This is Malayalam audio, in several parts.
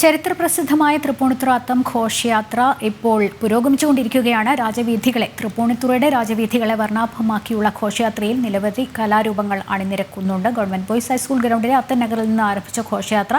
ചരിത്രപ്രസിദ്ധമായ തൃപ്പൂണിത്തുറ അത്തം ഘോഷയാത്ര ഇപ്പോൾ പുരോഗമിച്ചുകൊണ്ടിരിക്കുകയാണ്. രാജവീഥികളെ തൃപ്പൂണിത്തുറയുടെ രാജവീഥികളെ വർണാഭമാക്കിയുള്ള ഘോഷയാത്രയിൽ നിരവധി കലാരൂപങ്ങൾ അണിനിരക്കുന്നുണ്ട്. ഗവൺമെന്റ് ബോയ്സ് ഹൈസ്കൂൾ ഗ്രൗണ്ടിലെ അത്തൻ നഗറിൽ നിന്ന് ആരംഭിച്ച ഘോഷയാത്ര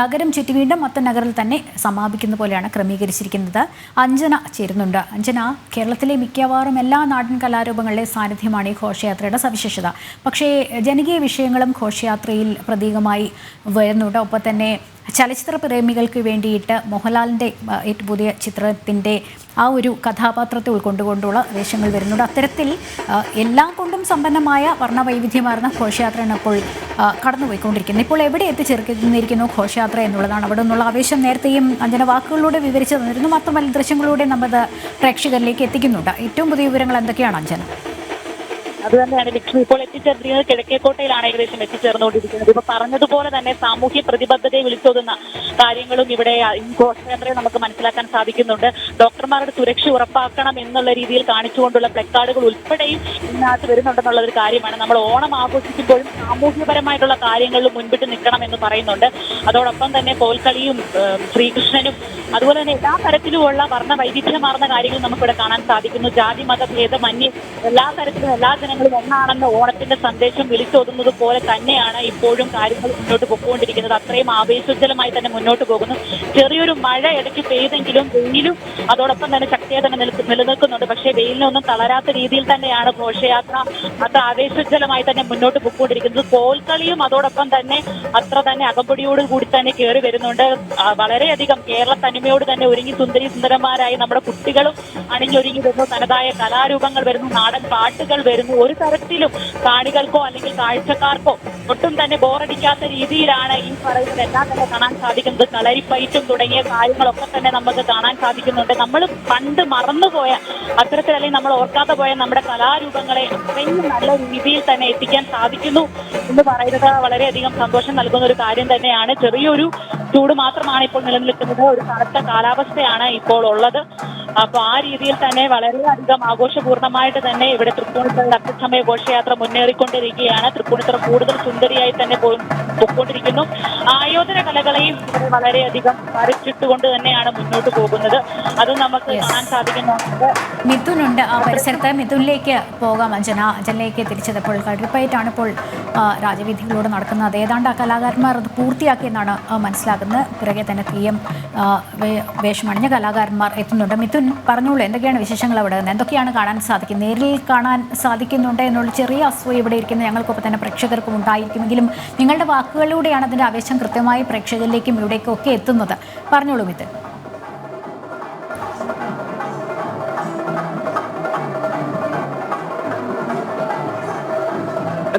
നഗരം ചുറ്റി വീണ്ടും അത്തൻ നഗറിൽ തന്നെ സമാപിക്കുന്ന പോലെയാണ് ക്രമീകരിച്ചിരിക്കുന്നത്. അഞ്ജന ചേരുന്നുണ്ട്. അഞ്ജന കേരളത്തിലെ മിക്കവാറും എല്ലാ നാടൻ കലാരൂപങ്ങളുടെ സാന്നിധ്യമാണ് ഈ ഘോഷയാത്രയുടെ സവിശേഷത. പക്ഷേ ജനകീയ വിഷയങ്ങളും ഘോഷയാത്രയിൽ പ്രതീകമായി വരുന്നുണ്ട്. ഒപ്പം തന്നെ ചലച്ചിത്ര പ്രേമികൾക്ക് വേണ്ടിയിട്ട് മോഹൻലാലിന്റെ ഏറ്റവും പുതിയ ചിത്രത്തിന്റെ ആ ഒരു കഥാപാത്രത്തെ ഉൾക്കൊണ്ടുകൊണ്ടുള്ള വേഷങ്ങൾ വരുന്നുണ്ട്. അത്തരത്തിൽ എല്ലാം കൊണ്ടും സമ്പന്നമായ വർണവൈവിധ്യമാർന്ന ഘോഷയാത്രയാണ് ഇപ്പോൾ കടന്നുപോയിക്കൊണ്ടിരിക്കുന്നത്. ഇപ്പോൾ എവിടെ എത്തിച്ചേർക്കുന്നിരിക്കുന്നു ഘോഷയാത്ര എന്നുള്ളതാണ്. അവിടെ നിന്നുള്ള ആവേശം നേരത്തെയും അഞ്ചന വാക്കുകളിലൂടെ വിവരിച്ചു തന്നിരുന്നു. മാത്രമല്ല ദൃശ്യങ്ങളിലൂടെ നമ്മൾ പ്രേക്ഷകരിലേക്ക് എത്തിക്കുന്നുണ്ട്. ഏറ്റവും പുതിയ വിവരങ്ങൾ എന്തൊക്കെയാണ് അഞ്ജന? അത് തന്നെയാണ് ലക്ഷ്മി. ഇപ്പോൾ എത്തിച്ചേർന്നിരിക്കുന്നത് കിഴക്കേക്കോട്ടയിലാണ് ഏകദേശം എത്തിച്ചേർന്നുകൊണ്ടിരിക്കുന്നത്. ഇപ്പൊ പറഞ്ഞതുപോലെ തന്നെ സാമൂഹ്യ പ്രതിബദ്ധതയെ വിളിച്ചോതുന്ന കാര്യങ്ങളും ഇവിടെ ഘോഷയാത്രയെ നമുക്ക് മനസ്സിലാക്കാൻ സാധിക്കുന്നുണ്ട്. ഡോക്ടർമാരുടെ സുരക്ഷ ഉറപ്പാക്കണം എന്നുള്ള രീതിയിൽ കാണിച്ചുകൊണ്ടുള്ള പ്ലക്കാർഡുകൾ ഉൾപ്പെടെയും ഇതിനകത്ത് വരുന്നുണ്ടെന്നുള്ള ഒരു കാര്യമാണ്. നമ്മൾ ഓണം ആഘോഷിക്കുമ്പോഴും സാമൂഹ്യപരമായിട്ടുള്ള കാര്യങ്ങളിൽ മുൻപിട്ട് നിൽക്കണം എന്ന് പറയുന്നുണ്ട്. അതോടൊപ്പം തന്നെ കോൽക്കളിയും ശ്രീകൃഷ്ണനും അതുപോലെ തന്നെ എല്ലാ തരത്തിലുമുള്ള വർണ വൈവിധ്യമാർന്ന കാര്യങ്ങൾ നമുക്കിവിടെ കാണാൻ സാധിക്കുന്നു. ജാതി മത ഭേദമന്യേ എല്ലാ തരത്തിലും എല്ലാ ജനങ്ങളും ഒന്നാണെന്ന് ഓണത്തിന്റെ സന്ദേശം വിളിച്ചോതുന്നത് പോലെ തന്നെയാണ് ഇപ്പോഴും കാര്യങ്ങൾ മുന്നോട്ട് പൊക്കോണ്ടിരിക്കുന്നത്. അത്രയും ആവേശോജ്ജലമായി തന്നെ മുന്നോട്ട് പോകുന്നു. ചെറിയൊരു മഴ ഇടയ്ക്ക് പെയ്തെങ്കിലും വെയിലും അതോടൊപ്പം തന്നെ ശക്തിയായി തന്നെ നിൽക്ക് നിലനിൽക്കുന്നുണ്ട്. പക്ഷേ വെയിലിനൊന്നും തളരാത്ത രീതിയിൽ തന്നെയാണ് ഘോഷയാത്ര. അത്ര ആവേശോജ്ജലമായി തന്നെ മുന്നോട്ട് പൊക്കോണ്ടിരിക്കുന്നത്. കോൽക്കളിയും അതോടൊപ്പം തന്നെ അത്ര തന്നെ അകമ്പടിയോട് കൂടി തന്നെ കയറി വരുന്നുണ്ട്. വളരെയധികം കേരള തനിമയോട് തന്നെ ഒരുങ്ങി സുന്ദരി സുന്ദരന്മാരായി നമ്മുടെ കുട്ടികളും അണിഞ്ഞൊരുങ്ങി വരുന്നു. തനതായ കലാരൂപങ്ങൾ വരുന്നു. നാടൻ പാട്ടുകൾ വരുന്നു. ഒരു തരത്തിലും കാണികൾക്കോ അല്ലെങ്കിൽ കാഴ്ചക്കാർക്കോ ഒട്ടും തന്നെ ബോറടിക്കാത്ത രീതിയിലാണ് ഈ പറയുന്നത്. എല്ലാം തന്നെ കാണാൻ സാധിക്കുന്നത്. കളരിപ്പയറ്റും തുടങ്ങിയ കാര്യങ്ങളൊക്കെ തന്നെ നമുക്ക് കാണാൻ സാധിക്കുന്നുണ്ട്. നമ്മൾ പണ്ട് മറന്നുപോയ അത്തരത്തിൽ അല്ലെങ്കിൽ നമ്മൾ ഓർക്കാതെ പോയ നമ്മുടെ കലാരൂപങ്ങളെ അത്രയും നല്ല രീതിയിൽ തന്നെ എത്തിക്കാൻ സാധിക്കുന്നു എന്ന് പറയുന്നത് വളരെയധികം സന്തോഷം നൽകുന്ന ഒരു കാര്യം തന്നെയാണ്. ചെറിയൊരു ചൂട് മാത്രമാണ് ഇപ്പോൾ നിലനിൽക്കുന്നത്. ഒരു കറുത്ത കാലാവസ്ഥയാണ് ഇപ്പോൾ ഉള്ളത്. അപ്പൊ ആ രീതിയിൽ തന്നെ വളരെയധികം ആഘോഷപൂർണമായിട്ട് തന്നെ ഇവിടെ തൃപ്പൂണിത്തുറ അത്യസമയ ഘോഷയാത്ര മുന്നേറിക്കൊണ്ടിരിക്കുകയാണ്. തൃപ്പൂണിത്തുറ കൂടുതൽ സുന്ദരിയായി തന്നെ പോയി പൊയ്ക്കൊണ്ടിരിക്കുന്നു. ആയോധന കലകളെയും ഇവിടെ വളരെയധികം വരച്ചിട്ടുകൊണ്ട് തന്നെയാണ് മുന്നോട്ട് പോകുന്നത്. അത് നമുക്ക് കാണാൻ സാധിക്കുന്നുണ്ട് മിഥുനുണ്ട്. ആ പരിസരത്ത് മിഥുനിലേക്ക് പോകാം. അഞ്ജന അഞ്ജനയിലേക്ക് തിരിച്ചതപ്പോൾ കടുപ്പായിട്ടാണ് ഇപ്പോൾ രാജവീഥികളോട് നടക്കുന്നത്. ഏതാണ്ട് ആ കലാകാരന്മാർ അത് പൂർത്തിയാക്കിയെന്നാണ് മനസ്സിലാക്കുന്നത് പിറകെ തന്നെ തെയ്യം വേഷമണിഞ്ഞ കലാകാരന്മാർ എത്തുന്നുണ്ട്. മിഥുൻ പറഞ്ഞോളൂ എന്തൊക്കെയാണ് വിശേഷങ്ങൾ അവിടെ നിന്ന്? എന്തൊക്കെയാണ് കാണാൻ സാധിക്കുന്നത് നേരിൽ കാണാൻ സാധിക്കുന്നുണ്ട് എന്നുള്ള ചെറിയ അസൂയ ഇവിടെ ഇരിക്കുന്ന ഞങ്ങൾക്കൊപ്പം തന്നെ പ്രേക്ഷകർക്കും ഉണ്ടായിരിക്കുമെങ്കിലും നിങ്ങളുടെ വാക്കുകളിലൂടെയാണ് അതിന്റെ ആവേശം കൃത്യമായി പ്രേക്ഷകരിലേക്കും ഇവിടേക്കും ഒക്കെ എത്തുന്നത്. പറഞ്ഞോളൂ ഇത്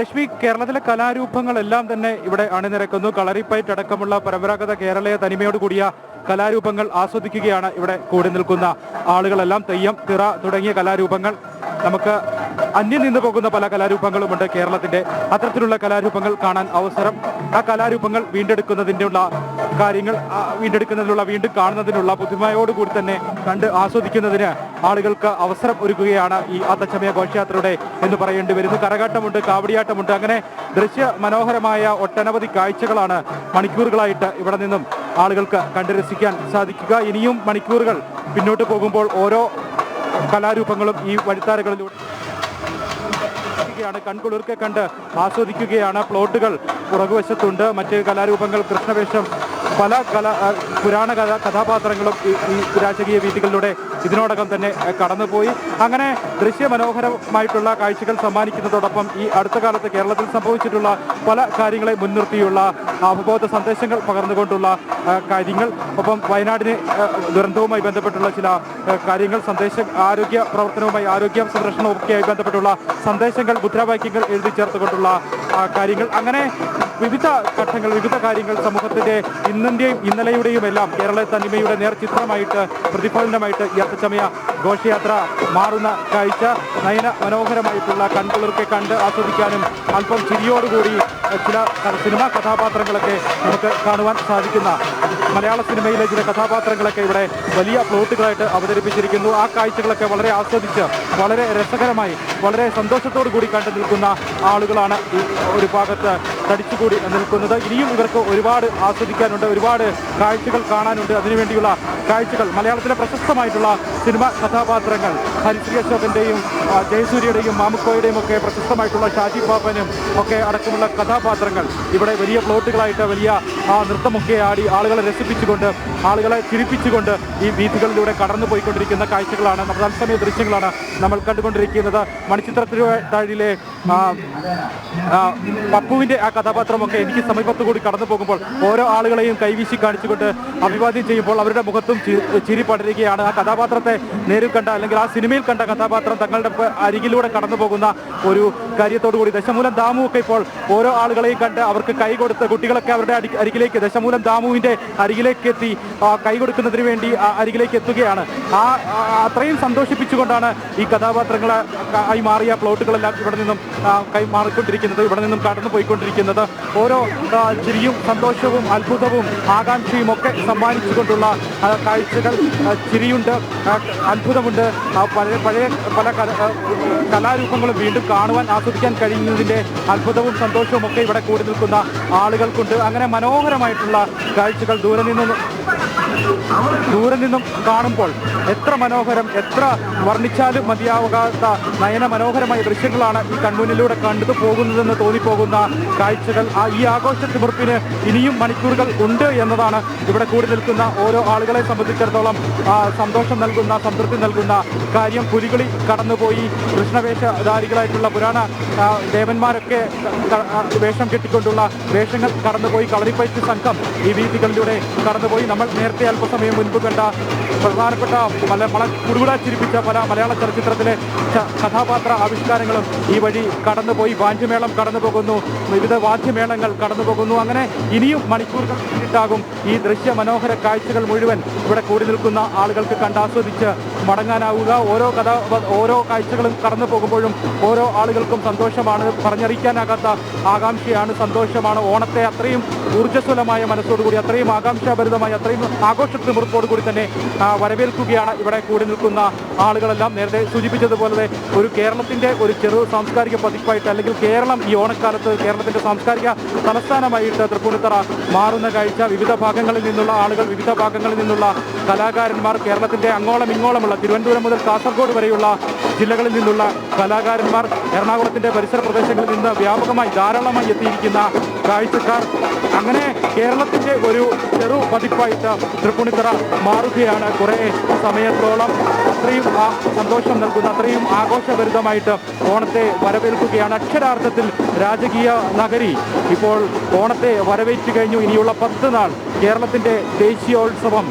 ലക്ഷ്മി കേരളത്തിലെ കലാരൂപങ്ങളെല്ലാം തന്നെ ഇവിടെ അണിനിരക്കുന്നു. കളരിപ്പയറ്റ് അടക്കമുള്ള പരമ്പരാഗത കേരളീയ തനിമയോട് കൂടിയ കലാരൂപങ്ങൾ ആസ്വദിക്കുകയാണ് ഇവിടെ കൂടി നിൽക്കുന്ന ആളുകളെല്ലാം. തെയ്യം തിറ തുടങ്ങിയ കലാരൂപങ്ങൾ. നമുക്ക് അന്യം നിന്ന് പോകുന്ന പല കലാരൂപങ്ങളുമുണ്ട് കേരളത്തിന്റെ. അത്തരത്തിലുള്ള കലാരൂപങ്ങൾ കാണാൻ അവസരം. ആ കലാരൂപങ്ങൾ വീണ്ടെടുക്കുന്നതിന്റെ ഉള്ള കാര്യങ്ങൾ വീണ്ടെടുക്കുന്നതിനുള്ള വീണ്ടും കാണുന്നതിനുള്ള പുതുമയോടുകൂടി തന്നെ കണ്ട് ആസ്വദിക്കുന്നതിന് ആളുകൾക്ക് അവസരം ഒരുക്കുകയാണ് ഈ അത്തച്ചമയ ഘോഷയാത്രയുടെ എന്ന് പറയേണ്ടി വരുന്നു. കരകാട്ടമുണ്ട് കാവടിയാട്ടമുണ്ട്. അങ്ങനെ ദൃശ്യ മനോഹരമായ ഒട്ടനവധി കാഴ്ചകളാണ് മണിക്കൂറുകളായിട്ട് ഇവിടെ നിന്നും ആളുകൾക്ക് കണ്ടു രസിക്കാൻ സാധിക്കുക. ഇനിയും മണിക്കൂറുകൾ പിന്നോട്ട് പോകുമ്പോൾ ഓരോ കലാരൂപങ്ങളും ഈ വഴിത്താരകളിലൂടെ കൺകുളിർക്കെ കണ്ട് ആസ്വദിക്കുകയാണ്. പ്ലോട്ടുകൾ പുറകുവശത്തുണ്ട്. മറ്റ് കലാരൂപങ്ങൾ കൃഷ്ണവേഷം പല കല പുരാണ കഥ കഥാപാത്രങ്ങളും ഈ ഈ രാജകീയ വീഥികളിലൂടെ ഇതിനോടകം തന്നെ കടന്നുപോയി. അങ്ങനെ ദൃശ്യമനോഹരമായിട്ടുള്ള കാഴ്ചകൾ സമ്മാനിക്കുന്നതോടൊപ്പം ഈ അടുത്ത കാലത്ത് കേരളത്തിൽ സംഭവിച്ചിട്ടുള്ള പല കാര്യങ്ങളെ മുൻനിർത്തിയുള്ള അവബോധ സന്ദേശങ്ങൾ പകർന്നുകൊണ്ടുള്ള കാര്യങ്ങൾ. ഒപ്പം വയനാടിന് ദുരന്തവുമായി ബന്ധപ്പെട്ടുള്ള ചില കാര്യങ്ങൾ സന്ദേശം ആരോഗ്യ പ്രവർത്തനവുമായി ആരോഗ്യ സംരക്ഷണവും ഒക്കെയായി ബന്ധപ്പെട്ടുള്ള സന്ദേശങ്ങൾ മുദ്രാവാക്യങ്ങൾ എഴുതി ചേർത്തുകൊണ്ടുള്ള കാര്യങ്ങൾ. അങ്ങനെ വിവിധ ഘട്ടങ്ങൾ വിവിധ കാര്യങ്ങൾ സമൂഹത്തിന്റെ ഇന്നിന്റെയും ഇന്നലെയുടെയും എല്ലാം കേരള തനിമയുടെ നേർചിത്രമായിട്ട് പ്രതിഫലനമായിട്ട് ഈ അത്തച്ചമയ ഘോഷയാത്ര മാറുന്ന കാഴ്ച നയന മനോഹരമായിട്ടുള്ള കൺകുളിർക്കെ കണ്ട് ആസ്വദിക്കാനും അല്പം ചിരിയോടുകൂടി ചില സിനിമാ കഥാപാത്രങ്ങളൊക്കെ നമുക്ക് കാണുവാൻ സാധിക്കുന്ന മലയാള സിനിമയിലെ ചില കഥാപാത്രങ്ങളൊക്കെ ഇവിടെ വലിയ പ്ലോട്ടുകളായിട്ട് അവതരിപ്പിച്ചിരിക്കുന്നു. ആ കാഴ്ചകളൊക്കെ വളരെ ആസ്വദിച്ച് വളരെ രസകരമായി വളരെ സന്തോഷത്തോടു കൂടി കണ്ടു നിൽക്കുന്ന ആളുകളാണ് ഒരു ഭാഗത്ത് തടിച്ചുകൂടി നിൽക്കുന്നത്. ഇനിയും ഇവർക്ക് ഒരുപാട് ആസ്വദിക്കാനുണ്ട് ഒരുപാട് കാഴ്ചകൾ കാണാനുണ്ട്. അതിനുവേണ്ടിയുള്ള കാഴ്ചകൾ. മലയാളത്തിലെ പ്രശസ്തമായിട്ടുള്ള സിനിമ കഥാപാത്രങ്ങൾ ഹരിശ്രീ അശോകന്റെയും ജയസൂര്യയുടെയും മാമുക്കോയുടെയും ഒക്കെ പ്രശസ്തമായിട്ടുള്ള ഷാജി പാപ്പനും ഒക്കെ അടക്കമുള്ള കഥാപാത്രങ്ങൾ ഇവിടെ വലിയ പ്ലോട്ടുകളായിട്ട് വലിയ ആ നൃത്തമൊക്കെ ആടി ആളുകളെ രസിപ്പിച്ചുകൊണ്ട് ആളുകളെ ചിരിപ്പിച്ചുകൊണ്ട് ഈ വീഥികളിലൂടെ കടന്നു പോയിക്കൊണ്ടിരിക്കുന്ന കാഴ്ചകളാണ് നമ്മൾ തത്സമയ ദൃശ്യങ്ങളാണ് നമ്മൾ കണ്ടുകൊണ്ടിരിക്കുന്നത്. മണിച്ചിത്രത്തിലെ പപ്പുവിന്റെ ആ, കഥാപാത്രമൊക്കെ എനിക്ക് സമീപത്തു കൂടി കടന്നു പോകുമ്പോൾ ഓരോ ആളുകളെയും കൈവീശി കാണിച്ചുകൊണ്ട് അഭിവാദ്യം ചെയ്യുമ്പോൾ അവരുടെ മുഖത്തും ചിരി പടരുകയാണ് ആ കഥാപാത്രത്തെ നേരിൽ കണ്ട അല്ലെങ്കിൽ ആ സിനിമയിൽ കണ്ട കഥാപാത്രം തങ്ങളുടെ അരികിലൂടെ കടന്നു പോകുന്ന ഒരു കാര്യത്തോടു കൂടി ദശമൂലം ദാമു ഒക്കെ ഇപ്പോൾ ഓരോ ആളുകളെയും കണ്ട് അവർക്ക് കൈ കൊടുത്ത് കുട്ടികളൊക്കെ അവരുടെ അരികിലേക്ക് ദശമൂലം ദാമുവിന്റെ അരികിലേക്ക് എത്തി കൈ കൊടുക്കുന്നതിന് വേണ്ടി അരികിലേക്ക് എത്തുകയാണ്. ആ അത്രയും സന്തോഷിപ്പിച്ചുകൊണ്ടാണ് ഈ കഥാപാത്രങ്ങളെ ആയി മാറിയ പ്ലോട്ടുകളെല്ലാം ഇവിടെ നിന്നും കൈ കൈമാറിക്കൊണ്ടിരിക്കുന്നത് ഇവിടെ നിന്നും കടന്നു പോയിക്കൊണ്ടിരിക്കുന്നത്. ഓരോ ചിരിയും സന്തോഷവും അത്ഭുതവും ആകാംക്ഷയും ഒക്കെ സമ്മാനിച്ചുകൊണ്ടുള്ള കാഴ്ചകൾ ചിരിയുണ്ട് അത്ഭുതമുണ്ട്. പഴയ പഴയ പല കലാരൂപങ്ങളും വീണ്ടും കാണുവാൻ ആസ്വദിക്കാൻ കഴിയുന്നതിന്റെ അത്ഭുതവും സന്തോഷവും ഒക്കെ ഇവിടെ കൂടി നിൽക്കുന്ന ആളുകൾക്കുണ്ട്. അങ്ങനെ മനോഹരമായിട്ടുള്ള കാഴ്ചകൾ ദൂരെ നിന്നും ദൂരെ നിന്നും കാണുമ്പോൾ എത്ര മനോഹരം എത്ര വർണിച്ചാലും മതിയാകാത്ത നയന മനോഹരമായ ദൃശ്യങ്ങളാണ് ഈ കൺമുന്നിലൂടെ കണ്ടു പോകുന്നതെന്ന് തോന്നിപ്പോകുന്ന കാഴ്ചകൾ. ആ ഈ ആഘോഷ തിമിർപ്പിന് ഇനിയും മണിക്കൂറുകൾ ഉണ്ട് എന്നതാണ് ഇവിടെ കൂടി നിൽക്കുന്ന ഓരോ ആളുകളെ സംബന്ധിച്ചിടത്തോളം സന്തോഷം നൽകുന്ന സംതൃപ്തി നൽകുന്ന കാര്യം. പുലികളി കടന്നുപോയി. കൃഷ്ണവേഷധാരികളായിട്ടുള്ള പുരാണ ദേവന്മാരൊക്കെ വേഷം കെട്ടിക്കൊണ്ടുള്ള വേഷങ്ങൾ കടന്നുപോയി. കളരിപ്പയറ്റ് സംഘം ഈ വീതികളിലൂടെ കടന്നുപോയി. നമ്മൾ നേരത്തെ അല്പസമയം മുൻപ് കണ്ട പ്രധാനപ്പെട്ട പല പല കുടുകുടാ ചിരിപ്പിച്ച പല മലയാള ചലച്ചിത്രത്തിലെ കഥാപാത്ര ആവിഷ്കാരങ്ങളും ഈ വഴി കടന്നുപോയി. വാഞ്ചിമേളം കടന്നു പോകുന്നു വിവിധ വാദ്യമേളങ്ങൾ കടന്നു പോകുന്നു അങ്ങനെ ഇനിയും മണിക്കൂറുകൾ പിന്നിട്ടാകും ഈ ദൃശ്യ മനോഹര കാഴ്ചകൾ മുഴുവൻ ഇവിടെ കൂടി നിൽക്കുന്ന ആളുകൾക്ക് കണ്ടാസ്വദിച്ച് മടങ്ങാനാവുക. ഓരോ കഥ ഓരോ കാഴ്ചകളും കടന്നു പോകുമ്പോഴും ഓരോ ആളുകൾക്കും സന്തോഷമാണ് പറഞ്ഞറിയിക്കാനാകാത്ത ആകാംക്ഷയാണ് സന്തോഷമാണ്. ഓണത്തെ അത്രയും ഊർജസ്വലമായ മനസ്സോടുകൂടി അത്രയും ആകാംക്ഷാഭരിതമായി അത്രയും ആഘോഷത്തിമുറുപ്പോടുകൂടി തന്നെ വരവേൽക്കുകയാണ് ഇവിടെ കൂടി നിൽക്കുന്ന ആളുകളെല്ലാം നേരത്തെ സൂചിപ്പിച്ചതുപോലെ ഒരു കേരളത്തിന്റെ ഒരു ചെറു സാംസ്കാരിക പതിപ്പായിട്ട് അല്ലെങ്കിൽ കേരളം ഈ ഓണക്കാലത്ത് കേരളത്തിന്റെ സാംസ്കാരിക തലസ്ഥാനമായിട്ട് തൃപ്പൂണിത്തറ മാറുന്ന കാഴ്ച വിവിധ ഭാഗങ്ങളിൽ നിന്നുള്ള ആളുകൾ വിവിധ ഭാഗങ്ങളിൽ നിന്നുള്ള കലാകാരന്മാർ കേരളത്തിന്റെ അങ്ങോളം ഇങ്ങോളമുള്ള തിരുവനന്തപുരം മുതൽ കാസർഗോഡ് വരെയുള്ള ജില്ലകളിൽ നിന്നുള്ള കലാകാരന്മാർ എറണാകുളത്തിന്റെ പരിസര പ്രദേശങ്ങളിൽ നിന്ന് വ്യാപകമായി ധാരാളമായി എത്തിയിരിക്കുന്ന കാഴ്ചക്കാർ അങ്ങനെ കേരളത്തിന്റെ ഒരു ചെറു പതിപ്പായിട്ട് തൃപ്പൂണിത്തറ മാറുകയാണ് കുറേ സമയത്തോളം. അത്രയും ആ സന്തോഷം നൽകുന്ന അത്രയും ആഘോഷഭരിതമായിട്ട് ഓണത്തെ വരവേൽക്കുകയാണ്. അക്ഷരാർത്ഥത്തിൽ രാജകീയ നഗരി. ഇപ്പോൾ ഓണത്തെ വരവേറ്റ് കഴിഞ്ഞു. ഇനിയുള്ള പത്ത് നാൾ കേരളത്തിന്റെ ദേശീയോത്സവം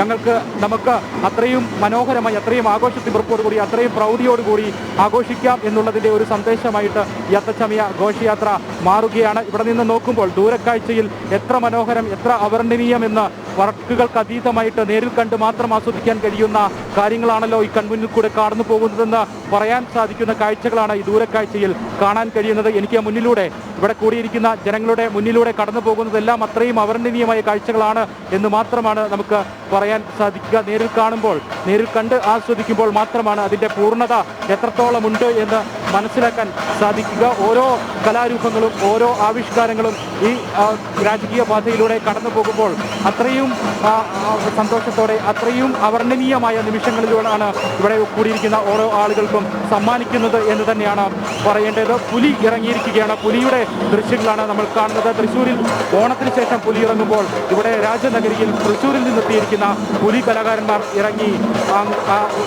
ഞങ്ങൾക്ക് നമുക്ക് അത്രയും മനോഹരമായി അത്രയും ആഘോഷത്തിമിർപ്പോടുകൂടി അത്രയും പ്രൗഢിയോടുകൂടി ആഘോഷിക്കാം എന്നുള്ളതിന്റെ ഒരു സന്ദേശമായിട്ട് ഈ അത്തച്ചമയ ഘോഷയാത്ര മാറുകയാണ്. ഇവിടെ നിന്ന് നോക്കുമ്പോൾ ദൂരക്കാഴ്ചയിൽ എത്ര മനോഹരം എത്ര അവർണനീയമെന്ന് വർക്കുകൾക്ക് അതീതമായിട്ട് നേരിൽ കണ്ട് മാത്രം ആസ്വദിക്കാൻ കഴിയുന്ന കാര്യങ്ങളാണല്ലോ ഈ കൺമുന്നിൽ കൂടെ കടന്നു പോകുന്നതെന്ന് പറയാൻ സാധിക്കുന്ന കാഴ്ചകളാണ് ഈ ദൂരക്കാഴ്ചയിൽ കാണാൻ കഴിയുന്നത്. എനിക്ക് മുന്നിലൂടെ ഇവിടെ കൂടിയിരിക്കുന്ന ജനങ്ങളുടെ മുന്നിലൂടെ കടന്നു പോകുന്നതെല്ലാം അത്രയും അവർണനീയമായ കാഴ്ചകളാണ് എന്ന് മാത്രമാണ് നമുക്ക് പറയാൻ സാധിക്കുക. നേരിൽ കാണുമ്പോൾ നേരിൽ കണ്ട് ആസ്വദിക്കുമ്പോൾ മാത്രമാണ് അതിന്റെ പൂർണത എത്രത്തോളമുണ്ട് എന്ന് മനസ്സിലാക്കാൻ സാധിക്കുക. ഓരോ കലാരൂപങ്ങളും ഓരോ ആവിഷ്കാരങ്ങളും ഈ രാജകീയ പാതയിലൂടെ കടന്നു പോകുമ്പോൾ അത്രയും ആ, സന്തോഷത്തോടെ അത്രയും അവർണനീയമായ നിമിഷങ്ങളിലൂടെയാണ് ഇവിടെ കൂടിയിരിക്കുന്ന ഓരോ ആളുകൾക്കും സമ്മാനിക്കുന്നത് എന്ന് തന്നെയാണ് പറയേണ്ടത്. പുലി ഇറങ്ങിയിരിക്കുകയാണ്. പുലിയുടെ ദൃശ്യങ്ങളാണ് നമ്മൾ കാണുന്നത്. തൃശ്ശൂരിൽ ഓണത്തിന് ശേഷം പുലി ഇറങ്ങുമ്പോൾ ഇവിടെ രാജനഗരിയിൽ തൃശ്ശൂരിൽ നിന്നെത്തിയിരിക്കുന്ന പുലി കലാകാരന്മാർ ഇറങ്ങി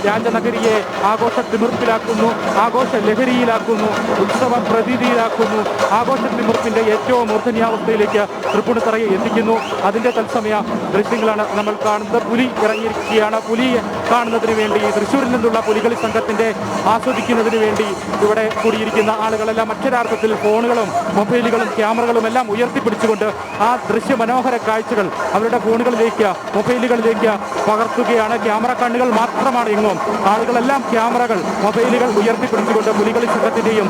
രാജനഗരിയെ ആഘോഷ തിമിർപ്പിലാക്കുന്നു ആഘോഷ ലഹരിയിലാക്കുന്നു ഉത്സവ പ്രതീതിയിലാക്കുന്നു. ആഘോഷ തിമിർപ്പിന്റെ ഏറ്റവും മൂർധന്യാവസ്ഥയിലേക്ക് തൃപ്പൂണിത്തറയെ എത്തിക്കുന്നു. അതിന്റെ തത്സമയ ദൃശ്യങ്ങളാണ് നമ്മൾ കാണുന്നത്. പുലി ഇറങ്ങിയിരിക്കുകയാണ്. പുലി കാണുന്നതിന് വേണ്ടി തൃശ്ശൂരിൽ നിന്നുള്ള പുലികളി സംഘത്തിന്റെ ആസ്വദിക്കുന്നതിന് വേണ്ടി ഇവിടെ കൂടിയിരിക്കുന്ന ആളുകളെല്ലാം അക്ഷരാർത്ഥത്തിൽ ഫോണുകളും മൊബൈലുകളും ക്യാമറകളും എല്ലാം ഉയർത്തിപ്പിടിച്ചുകൊണ്ട് ആ ദൃശ്യ മനോഹര കാഴ്ചകൾ അവരുടെ ഫോണുകളിലേക്ക് മൊബൈലുകളിലേക്ക് പകർത്തുകയാണ്. ക്യാമറ കണ്ണുകൾ മാത്രമാണ് എങ്ങും. ആളുകളെല്ലാം ക്യാമറകൾ മൊബൈലുകൾ ഉയർത്തിപ്പിടിച്ചുകൊണ്ട് പുലികളി സംഘത്തിന്റെയും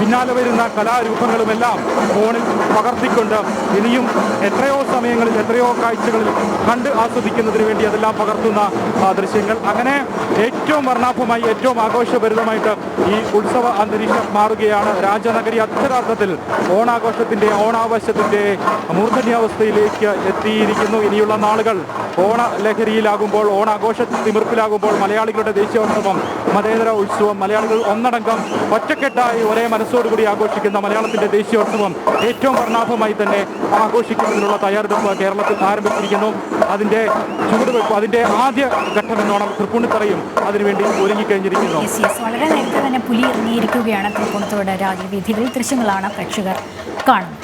പിന്നാലെ വരുന്ന കലാരൂപങ്ങളുമെല്ലാം ഫോണിൽ പകർത്തിക്കൊണ്ട് ഇനിയും എത്രയോ സമയങ്ങളിൽ എത്രയോ കാഴ്ചകളിൽ കണ്ട് ആസ്വദിക്കുന്നതിന് വേണ്ടി അതെല്ലാം പകർത്തുന്ന ദൃശ്യങ്ങൾ. അങ്ങനെ ഏറ്റവും വർണാഭമായി ഏറ്റവും ആഘോഷഭരിതമായിട്ട് ഈ ഉത്സവ അന്തരീക്ഷം മാറുകയാണ്. രാജനഗരി അക്ഷരാർത്ഥത്തിൽ ഓണാഘോഷത്തിന്റെ ഓണാവശ്യത്തിന്റെ മൂർധന്യാവസ്ഥയിലേക്ക് എത്തിയിരിക്കുന്നു. ഇനിയുള്ള നാളുകൾ ഓണ ലഹരിയിലാകുമ്പോൾ ഓണാഘോഷ തിമിർപ്പിലാകുമ്പോൾ മലയാളികളുടെ ദേശീയോത്സവം മതേതര ഉത്സവം മലയാളികൾ ഒന്നടങ്കം ഒറ്റക്കെട്ടായി ഒരേ മനസ്സോടുകൂടി ആഘോഷിക്കുന്ന മലയാളത്തിന്റെ ദേശീയോത്സവം ഏറ്റവും വർണാഭമായി തന്നെ ആഘോഷിക്കുന്നതിനുള്ള തയ്യാറെടുപ്പ് കേരളത്തിൽ ആരംഭിച്ചിരിക്കുന്നു. അതിന്റെ ചുവടുവെപ്പ് അതിന്റെ ആദ്യ ഘട്ടം എന്നോണം തൃപ്പൂണിത്തറയും അതിനുവേണ്ടി ഒരുങ്ങിക്കഴിഞ്ഞിരിക്കുന്നു. വളരെ നേരത്തെ തന്നെ പുലി ഇറങ്ങിയിരിക്കുകയാണ് തൃപ്പൂണിത്തുറയുടെ രാജവീഥികളിൽ ദൃശ്യങ്ങളാണ് പ്രേക്ഷകർ കാണുന്നത്.